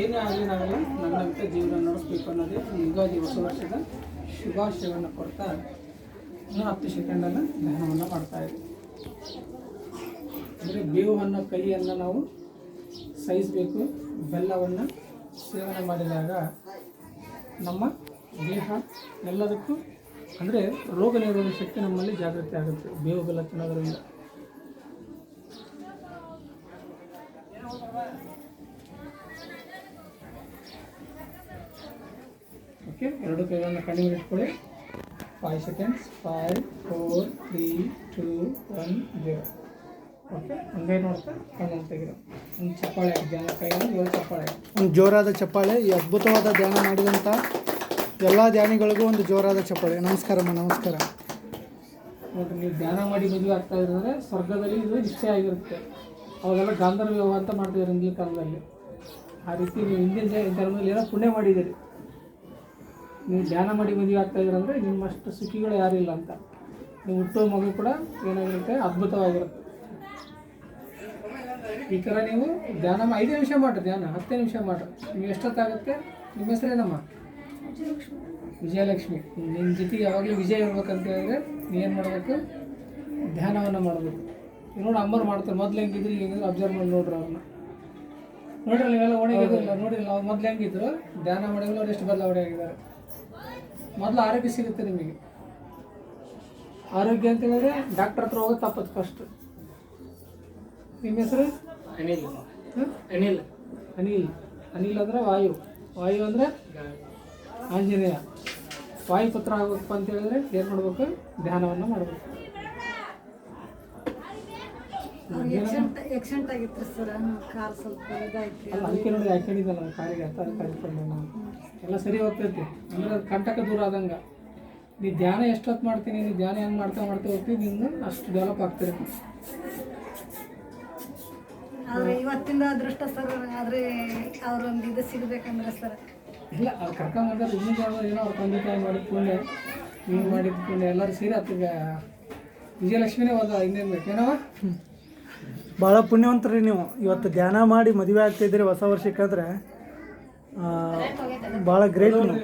ಏನೇ ಆಗಲಿ ನಾವೆಲ್ಲ ನನ್ನಂತೆ ಜೀವನ ನಡೆಸ್ಬೇಕು ಅನ್ನೋದೇ ಯುಗಾದಿ ಹೊಸ ವರ್ಷದ ಶುಭಾಶಯವನ್ನು ಕೊಡ್ತಾ ಇನ್ನೂ ಹತ್ತು ಸೆಕೆಂಡನ್ನು ಧ್ಯಾನವನ್ನು ಮಾಡ್ತಾ ಇದ್ದೀವಿ ಅಂದರೆ ಬೇವು ಅನ್ನೋ ಕೈಯನ್ನು ನಾವು ಸಹಿಸಬೇಕು, ಬೆಲ್ಲವನ್ನು ಸೇವನೆ ಮಾಡಿದಾಗ ನಮ್ಮ ದೇಹ ಎಲ್ಲದಕ್ಕೂ, ಅಂದರೆ ರೋಗ ನಿರೋಧಕ ಶಕ್ತಿ ನಮ್ಮಲ್ಲಿ ಜಾಗೃತಿ ಆಗುತ್ತೆ, ಬೇವು, ಬೆಲ್ಲ ತಿನ್ನೋದ್ರಿಂದ. ಓಕೆ ಎರಡು ಕೈಗಳನ್ನು ಕಣ್ಣಿಗೆ ಇಟ್ಕೊಳ್ಳಿ. Five seconds five four three two one zero okay ಹಂಗೆ ನೋಡ್ತಾ ಕಣ್ಣು ತೆಗೆದು. ಒಂದು ಚಪ್ಪಾಳೆ ಧ್ಯಾನ ಕೈಯನ್ನು ಏಳು ಚಪ್ಪಾಳೆ ಒಂದು ಜೋರಾದ ಚಪ್ಪಾಳೆ ಈ ಅದ್ಭುತವಾದ ಧ್ಯಾನ ಮಾಡಿದಂಥ ಎಲ್ಲ ಧ್ಯಾನಿಗಳಿಗೂ ಒಂದು ಜೋರಾದ ಚಪ್ಪಾಳೆ. ನಮಸ್ಕಾರಮ್ಮ ನಮಸ್ಕಾರ. ನೋಡಿರಿ ನೀವು ಧ್ಯಾನ ಮಾಡಿ ಮದುವೆ ಆಗ್ತಾ ಇದ್ರೆ ಸ್ವರ್ಗದಲ್ಲಿ ಇದು ನಿಶ್ಚಯ ಆಗಿರುತ್ತೆ. ಅವಾಗೆಲ್ಲ ಗಾಂಧರ್ವ ಅಂತ ಮಾಡ್ತಿದ್ರು ಹಿಂದಿನ ಕಾಲದಲ್ಲಿ. ಆ ರೀತಿ ನೀವು ಹಿಂದಿನ ಜ- ಧರ್ಮದಲ್ಲಿ ಏನೋ ಪುಣ್ಯ ಮಾಡಿದ್ದೀರಿ. ನೀವು ಧ್ಯಾನ ಮಾಡಿ ಮದುವೆ ಆಗ್ತಾ ಇದ್ರಂದ್ರೆ ನಿಮ್ಮಷ್ಟು ಸುಖಿಗಳು ಯಾರಿಲ್ಲ ಅಂತ. ನೀವು ಹುಟ್ಟೋ ಮಗು ಕೂಡ ಏನಾಗಿರುತ್ತೆ? ಅದ್ಭುತವಾಗಿರುತ್ತೆ. ಈ ಥರ ನೀವು ಧ್ಯಾನ ಐದು ನಿಮಿಷ ಮಾಡ್ರಿ ಧ್ಯಾನ ಹತ್ತೇ ನಿಮಿಷ ಮಾಡ್ರಿ ನಿಮ್ಗೆ ಎಷ್ಟೊತ್ತಾಗುತ್ತೆ? ನಿಮ್ಮ ಹೆಸರೇನಮ್ಮ ವಿಜಯಲಕ್ಷ್ಮಿ. ನಿಮ್ಮ ಜೊತೆಗೆ ಯಾವಾಗಲೂ ವಿಜಯ ಇರ್ಬೇಕಂತ ಹೇಳಿದ್ರೆ ನೀವು ಏನು ಮಾಡಬೇಕು? ಧ್ಯಾನವನ್ನು ಮಾಡಬೇಕು. ನೋಡಿ ಅಮ್ಮರು ಮಾಡ್ತಾರೆ. ಮೊದ್ಲು ಹೆಂಗಿದ್ರು ಈಗ ಅಬ್ಸರ್ವ್ ಮಾಡಿ ನೋಡ್ರಿ ಅವ್ರನ್ನ. ನೋಡ್ರಿ ನೀವೆಲ್ಲ ಒಣಗಿದ್ರಲ್ಲ ನೋಡಿಲ್ಲ ಅವ್ರು ಮೊದ್ಲು ಹೆಂಗಿದ್ರು ಧ್ಯಾನ ಮಾಡಿದ್ರು ಅವ್ರು ಎಷ್ಟು ಬದಲಾವಣೆ ಆಗಿದ್ದಾರೆ. ಮೊದಲು ಆರೋಗ್ಯ ಸಿಗುತ್ತೆ ನಿಮಗೆ. ಆರೋಗ್ಯ ಅಂತ ಹೇಳಿದ್ರೆ ಡಾಕ್ಟರ್ ಹತ್ರ ಹೋಗೋದು ತಪ್ಪದು ಫಸ್ಟ್ ನಿಮ್ಮ ಹೆಸರು? ಅನಿಲ್? ಅನಿಲ್. ಅನಿಲ್. ಅನಿಲ್ ಅಂದ್ರೆ ವಾಯು. ವಾಯು ಅಂದ್ರೆ ಆಂಜನೇಯ. ವಾಯುಪುತ್ರ ಆಗಬೇಕಪ್ಪ ಅಂತ ಹೇಳಿದ್ರೆ ಏನು ಮಾಡ್ಬೇಕು? ಧ್ಯಾನವನ್ನು ಮಾಡಬೇಕು. ಎಕ್ಸಿಡೆಂಟ್ ಆಗಿತ್ತು ಸರ್ ಕಾರ್ ಸ್ವಲ್ಪ ಇದಾಯ್ತು. ಅಲ್ಲ ಅದಕ್ಕೆ ನೋಡಿ ಹಾಕೊಂಡಿದ್ದಲ್ಲ ಕಾರಿಗೆ ಅದಕ್ಕೆ ನಾನು. ಎಲ್ಲ ಸರಿ ಹೋಗ್ತೈತಿ. ಅಂದ್ರೆ ಅದು ಕಂಟಕ ದೂರ ಆದಂಗೆ. ನೀ ಧ್ಯಾನ ಎಷ್ಟೊತ್ತು ಮಾಡ್ತೀನಿ ನೀ ಧ್ಯಾನ ಹೆಂಗೆ ಮಾಡ್ತಾ ಮಾಡ್ತಾ ಹೋಗ್ತೀವಿ ನಿನ್ನ ಅಷ್ಟು ಡೆವಲಪ್ ಆಗ್ತೀರಿ ಆದರೆ ಇವತ್ತಿಂದ ಅದೃಷ್ಟ ಸರ್ ಆದ್ರೆ ಅವ್ರೊಂದು ಇದು ಸಿಗಬೇಕಂದ್ರೆ ಸರ್. ಇಲ್ಲ ಅವ್ರು ಕರ್ಕೊಂಬಂದ್ರೆ ಇನ್ನೂ ಏನೋ ಅವ್ರ ತಂದೆ ತಾಯಿ ಮಾಡಿದ ಪುಣ್ಯ ನೀವು ಮಾಡಿದ ಪುಣ್ಯ ಎಲ್ಲರೂ ಸೇರಿ ಆತೀಗ ವಿಜಯಲಕ್ಷ್ಮಿನೇ ಹೋದ ಇನ್ನೇನು ಬೇಕೇನವ ಭಾಳ ಪುಣ್ಯವಂತರಿ ನೀವು. ಇವತ್ತು ಧ್ಯಾನ ಮಾಡಿ ಮದುವೆ ಆಗ್ತಿದ್ದೀರಿ ಹೊಸ ವರ್ಷಕ್ಕಾದ್ರೆ ಭಾಳ ಗ್ರೇಟ್ ನೀವು.